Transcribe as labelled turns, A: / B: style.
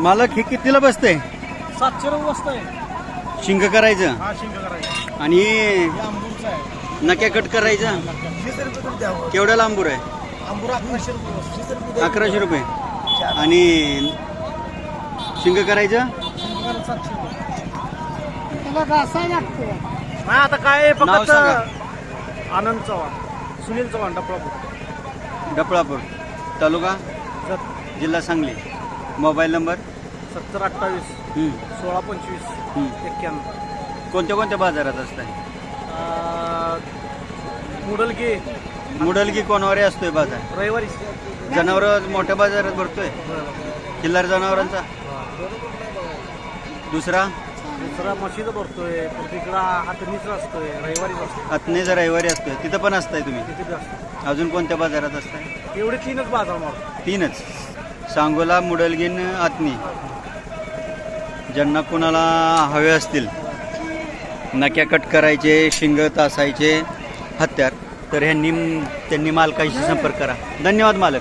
A: मालक हे कितीला बसतंय?
B: सातशे रुपये वस्त आहे
A: शिंग करायचं?
B: हा शिंग करायचा.
A: आणि
B: हे आंबूरचा आहे.
A: नक्या कट करायचं?
B: वीस रुपये तरी द्यावं
A: केवढ्या लांबूर आहे?
B: आंबूर अकराशे रुपये वस्त. वीस रुपये द्यावं.
A: अकराशे रुपये. आणि शिंग करायचं?
B: सातशे रुपये. नाही आता काय आहे?
A: नाव
B: फक्त. आनंद चव्हाण. सुनील चव्हाण डपळापूर.
A: डपळापूर. तालुका? जिल्हा सांगली. Mobile number?
B: सत्तर अठ्ठावीस
A: हं,
B: सोळा पंचवीस
A: हं.
B: एक्क्याण्णव.
A: कोणत्या कोणत्या बाजारात असताय?
B: मुडलगी.
A: मुडलगी कोणवारी असतोय बाजार?
B: रविवारी.
A: जनावर मोठ्या बाजारात भरतोय? किल्लार जनावरांचा? दुसरा?
B: दुसरा म्हशीचा भरतोय परत इकडं हातनीचा असतोय रविवारीच असतो
A: रविवारी असतोय. तिथं पण असताय तुम्ही?
B: तिथे असतो
A: अजून कोणत्या बाजारात असताय?
B: एवढे तीनच बाजार मारतो
A: तीनच. सांगोला मुडलगीन आत्मी. ज्यांना कुणाला हवे असतील. नक्या कट करायचे शिंग तासायचे हत्यार. तर ह्यांनी त्यांनी मालकाशी संपर्क करा. धन्यवाद मालक.